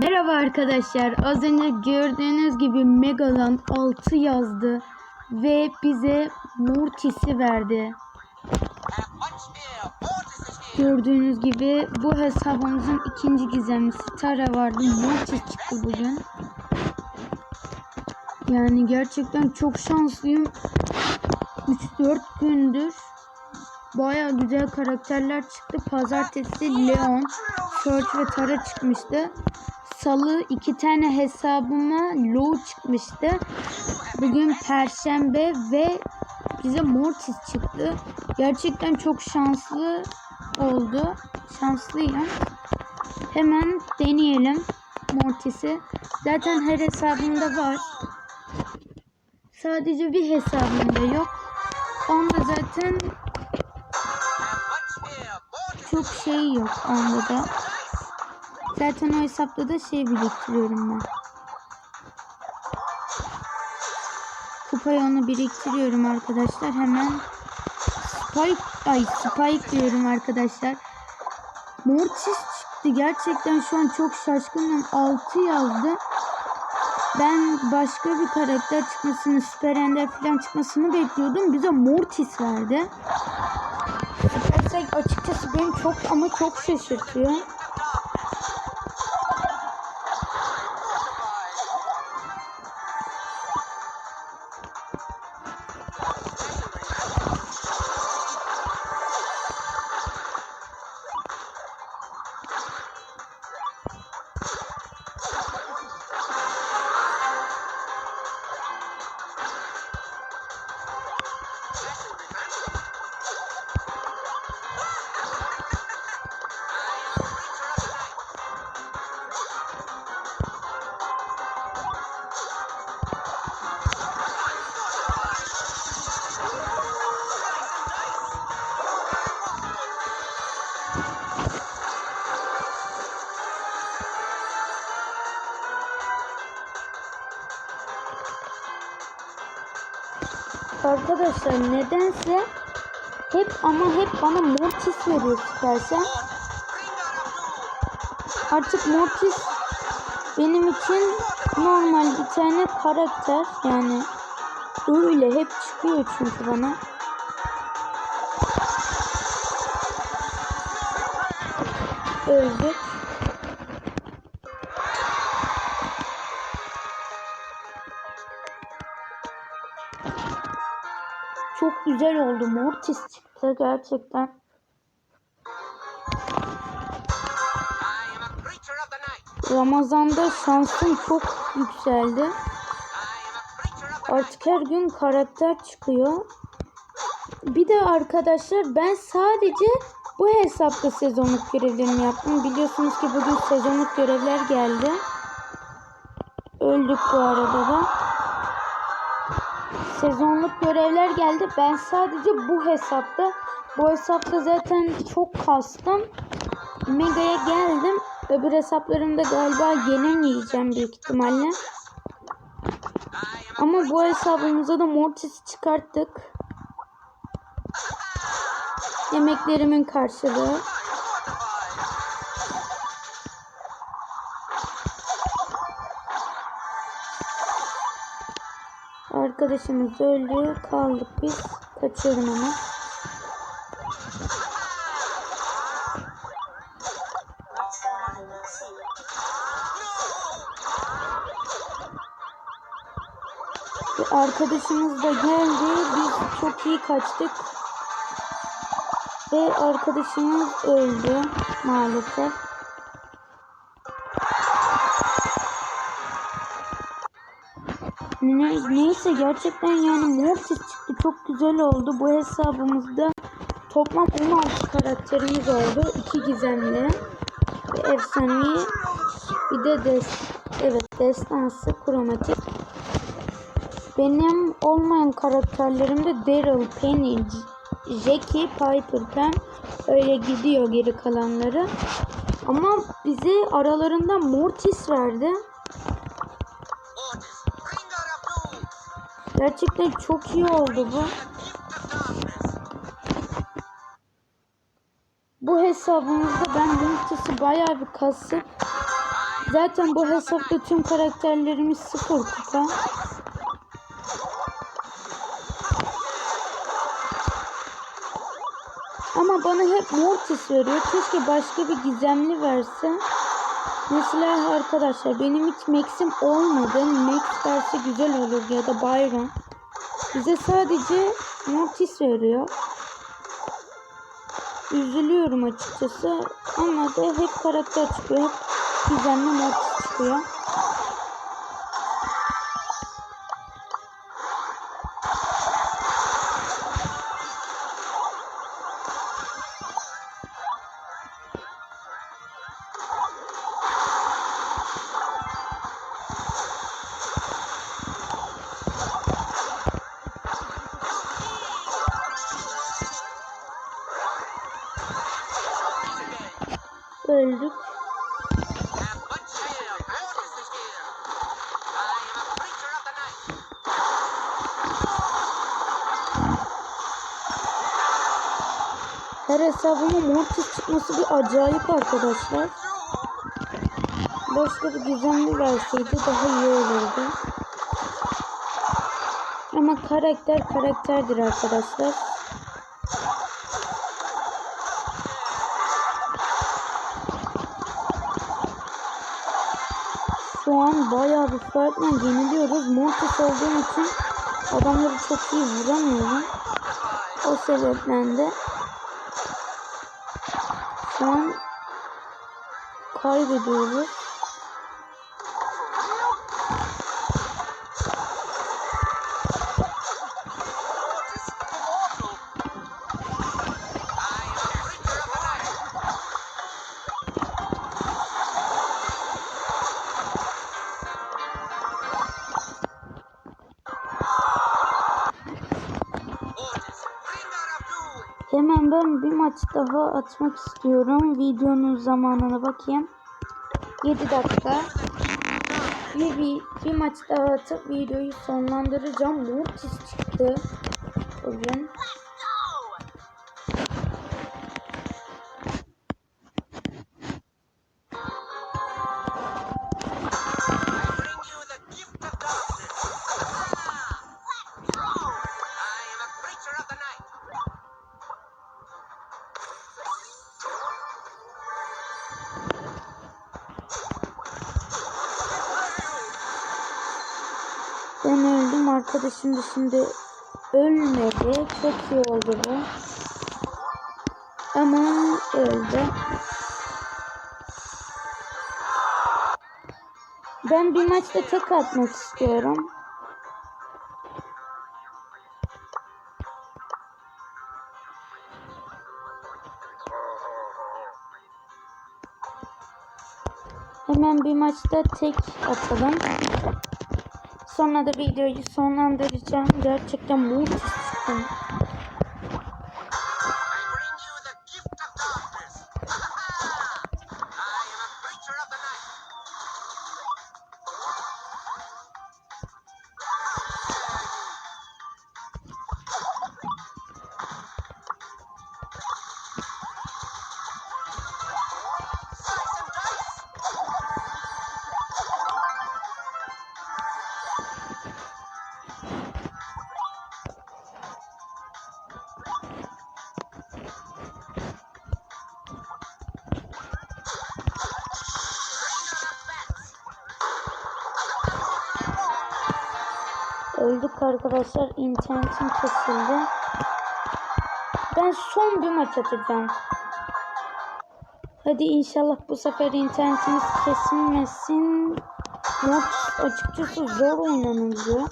Merhaba arkadaşlar. Az önce gördüğünüz gibi Megaland 6 yazdı ve bize Mortis'i verdi. Gördüğünüz gibi bu hesabımızın ikinci gizemlisi Tara vardı. Mortis çıktı bugün. Yani gerçekten çok şanslıyım. 3-4 gündür baya güzel karakterler çıktı. Pazartesi Leon, Search ve Tara çıkmıştı. Salı iki tane hesabıma Low çıkmıştı. Bugün Perşembe ve bize Mortis çıktı. Gerçekten çok şanslı oldu. Şanslıyım. Hemen deneyelim Mortis'i. Zaten her hesabımda var. Sadece bir hesabımda yok. Onda zaten çok şey yok onda da. Zaten o hesapta da şey biriktiriyorum ben. Kupayı onu biriktiriyorum arkadaşlar. Hemen Spike, ay Spike diyorum arkadaşlar. Mortis çıktı. Gerçekten şu an çok şaşkınım. 6 yazdı. Ben başka bir karakter çıkmasını, Süper Ender falan çıkmasını bekliyordum. Bize Mortis verdi. Supercell açıkçası beni çok ama çok şaşırtıyor. Arkadaşlar nedense hep ama hep bana Mortis veriyor Supercell. Artık Mortis benim için normal bir tane karakter yani öyle hep çıkıyor çünkü bana. Öldük. Çok güzel oldu. Mortis çıktı gerçekten. Ramazan'da şansım çok yükseldi. Artık her gün karakter çıkıyor. Bir de arkadaşlar ben sadece bu hesapta sezonluk görevlerimi yaptım. Biliyorsunuz ki bugün sezonluk görevler geldi. Öldük bu arada da. Sezonluk görevler geldi. Ben sadece bu hesapta bu hesapta zaten çok kastım. Mega'ya geldim. Öbür hesaplarımda galiba gelemeyeceğim büyük ihtimalle. Ama bu hesabımıza da Mortis'i çıkarttık. Yemeklerimin karşılığı. Arkadaşımız öldü. Kaldık biz. Kaçıyorum. Bir arkadaşımız da geldi. Biz çok iyi kaçtık. Ve arkadaşımız öldü maalesef. Ne, neyse gerçekten yani Mortis çıktı. Çok güzel oldu. Bu hesabımızda toplam 16 karakterimiz oldu. 2 gizemli ve efsanevi bir de des evet destansı kromatik. Benim olmayan karakterlerimde Daryl, Penny, Jackie, Piper, Pam öyle gidiyor geri kalanları. Ama bize aralarında Mortis verdi. Gerçekten çok iyi oldu bu. Bu hesabımızda ben Mortis'i bayağı bir kasıp Zaten bu hesapta tüm karakterlerimiz sıfır kupa. Ama bana hep Mortis veriyor. Keşke başka bir gizemli verse. Mesela arkadaşlar benim hiç Max'im olmadı. Max verse güzel olur ya da Byron. Bize sadece Mortis veriyor. Üzülüyorum açıkçası. Ama da hep karakter çıkıyor. Hep gizemli Mortis çıkıyor. Her hesabıma Mortis çıkması bir acayip arkadaşlar. Başka bir gizemli verseydi daha iyi olurdu. Ama karakter karakterdir arkadaşlar. Şu an bayağı bir farkla yeniliyoruz. Mortis olduğum için adamları çok iyi vuramıyorum. O sebepten de an kaybediyoruz. Maç daha atmak istiyorum. Videonun zamanına bakayım. 7 dakika. Bir, bir, bir maç daha atıp videoyu sonlandıracağım. Mortis çıktı. Bugün. Arkadaşım da şimdi ölmedi. Çok iyi oldu bu. Ama öldü. Ben bir maçta tek atmak istiyorum. Hemen bir maçta tek atalım. Sonra da videoyu sonlandıracağım. Gerçekten Mortis Öldük arkadaşlar. İnternetim kesildi. Ben son bir maç atacağım. Hadi inşallah bu sefer internetimiz kesilmesin. Mortis açıkçası zor oynanılıyor.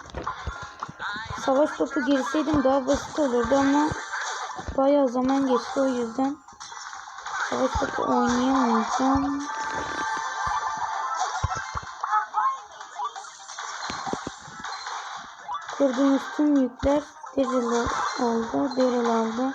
Savaş topu girseydim daha basit olurdu ama bayağı zaman geçti o yüzden savaş topu oynayamayacağım. Kırdığımız tüm yükler Daryl oldu. Daryl aldı.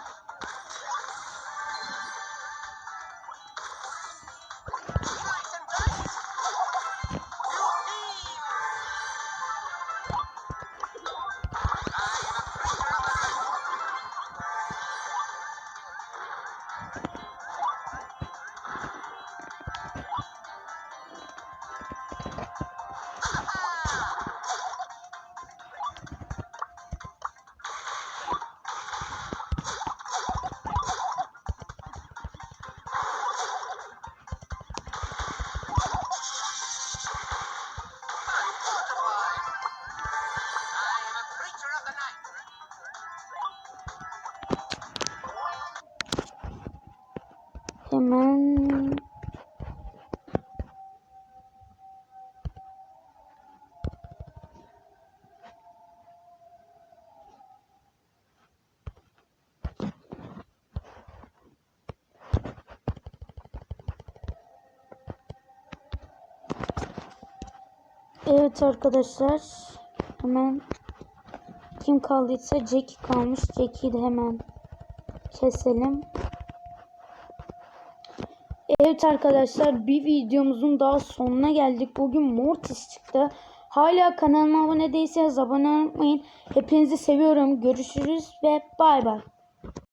Hemen Evet arkadaşlar. Hemen kim kaldıysa Jackie kalmış. Jackie'yi de hemen keselim. Evet arkadaşlar bir videomuzun daha sonuna geldik. Bugün Mortis çıktı. Hala kanalıma abone değilseniz abone olmayı unutmayın. Hepinizi seviyorum. Görüşürüz ve bay bay.